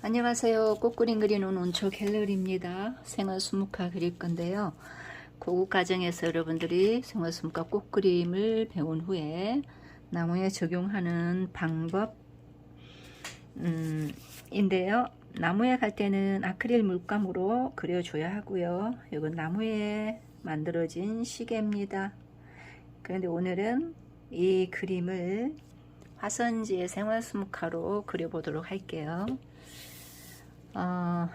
안녕하세요. 꽃그림 그리는 온초 갤러리입니다. 생활 수묵화 그릴 건데요. 고급 과정에서 여러분들이 생활 수묵화 꽃그림을 배운 후에 나무에 적용하는 방법 음, 인데요. 나무에 갈 때는 아크릴 물감으로 그려줘야 하고요. 이건 나무에 만들어진 시계입니다. 그런데 오늘은 이 그림을 화선지의 생활 수묵화로 그려보도록 할게요. 어,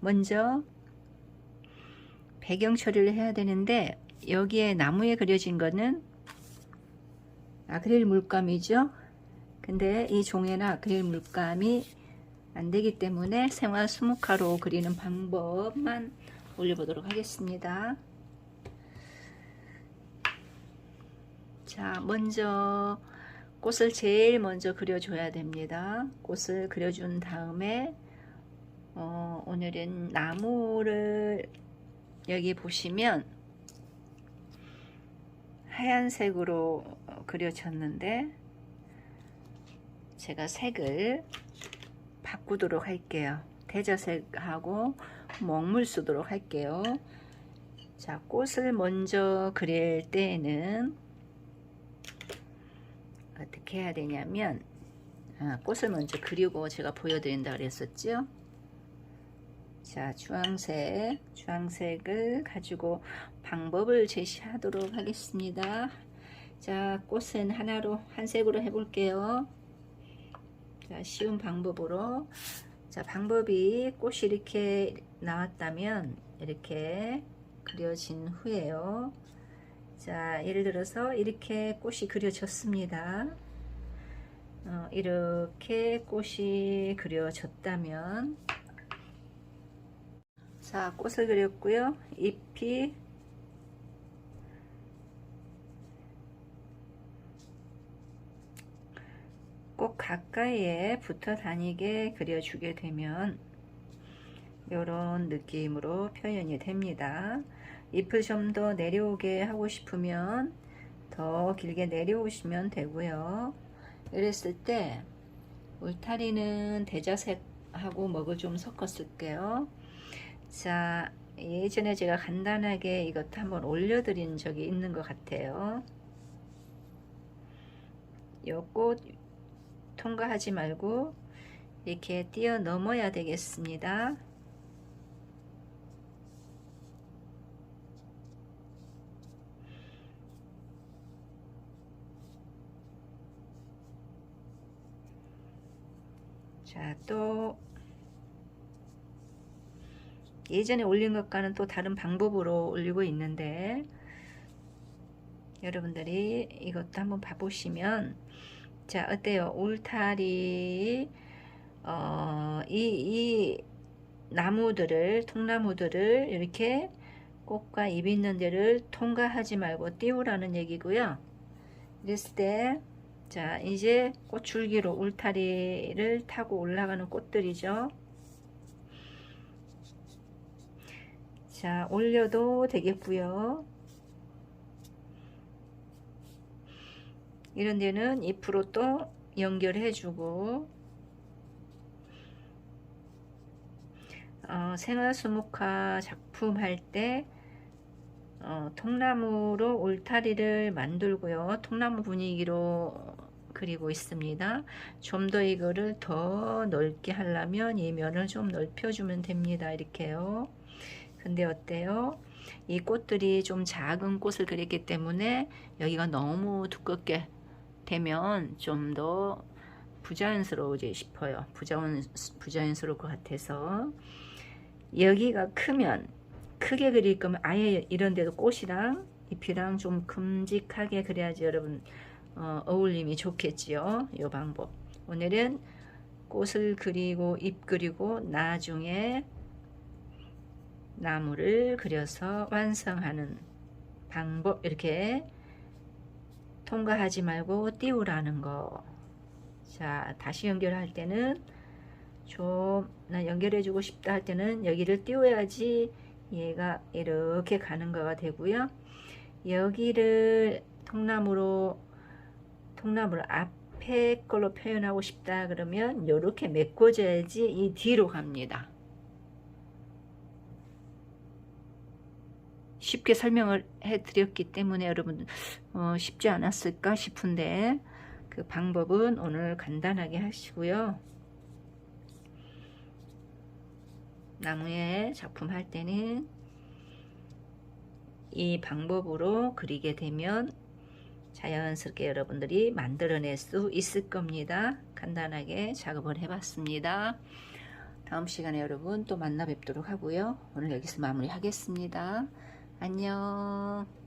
먼저 배경 처리를 해야 되는데 여기에 나무에 그려진 거는 아크릴 물감이죠. 근데 이 종에는 아크릴 물감이 안 되기 때문에 생활 수묵화로 그리는 방법만 올려보도록 하겠습니다. 자, 먼저 꽃을 제일 먼저 그려줘야 됩니다. 꽃을 그려준 다음에 어, 오늘은 나무를 여기 보시면 하얀색으로 어, 그려졌는데 제가 색을 바꾸도록 할게요. 대저색하고 먹물 쓰도록 할게요. 자, 꽃을 먼저 그릴 때에는 어떻게 해야 되냐면 아, 꽃을 먼저 그리고 제가 보여드린다 그랬었죠. 자, 주황색, 주황색을 가지고 방법을 제시하도록 하겠습니다. 자, 꽃은 하나로 한 색으로 해볼게요. 자, 쉬운 방법으로. 자, 방법이 꽃이 이렇게 나왔다면 이렇게 그려진 후에요. 자, 예를 들어서 이렇게 꽃이 그려졌습니다. 어, 이렇게 꽃이 그려졌다면 자, 꽃을 그렸고요. 잎이 꼭 가까이에 붙어 다니게 그려주게 되면 이런 느낌으로 표현이 됩니다. 잎을 좀 더 내려오게 하고 싶으면 더 길게 내려오시면 되고요. 이랬을 때 울타리는 대자색하고 먹을 좀 섞었을게요. 자, 예전에 제가 간단하게 이것도 한번 올려드린 적이 있는 것 같아요. 요꽃 통과하지 말고 이렇게 뛰어 넘어야 되겠습니다. 자, 또 예전에 올린 것과는 또 다른 방법으로 올리고 있는데 여러분들이 이것도 한번 봐보시면 자 어때요? 울타리 어, 이, 이 나무들을 통나무들을 이렇게 꽃과 잎 있는 데를 통과하지 말고 띄우라는 얘기고요. 이랬을 때 자 이제 꽃줄기로 울타리를 타고 올라가는 꽃들이죠. 자 올려도 되겠고요. 이런 데는 잎으로 또 연결해 주고 어, 생활수묵화 작품 할 때 어, 통나무로 울타리를 만들고요. 통나무 분위기로 그리고 있습니다. 좀 더 이거를 더 넓게 하려면 이 면을 좀 넓혀 주면 됩니다. 이렇게요. 근데 어때요? 이 꽃들이 좀 작은 꽃을 그렸기 때문에 여기가 너무 두껍게 되면 좀 더 부자연스러워지 싶어요. 부자연, 부자연스러울 것 같아서. 여기가 크면 크게 그릴 거면 아예 이런 데도 꽃이랑 잎이랑 좀 큼직하게 그려야지 여러분 어, 어울림이 좋겠지요. 이 방법. 오늘은 꽃을 그리고 잎 그리고 나중에 나무를 그려서 완성하는 방법 이렇게 통과하지 말고 띄우라는 거. 자, 다시 연결할 때는 좀 나 연결해 주고 싶다 할 때는 여기를 띄워야지 얘가 이렇게 가는 거가 되고요. 여기를 통나무로 통나무를 앞에 걸로 표현하고 싶다 그러면 이렇게 메꿔줘야지 이 뒤로 갑니다. 쉽게 설명을 해드렸기 때문에 여러분 어, 쉽지 않았을까 싶은데 그 방법은 오늘 간단하게 하시고요. 나무에 작품 할 때는 이 방법으로 그리게 되면 자연스럽게 여러분들이 만들어낼 수 있을 겁니다. 간단하게 작업을 해봤습니다. 다음 시간에 여러분 또 만나 뵙도록 하고요. 오늘 여기서 마무리 하겠습니다. 안녕.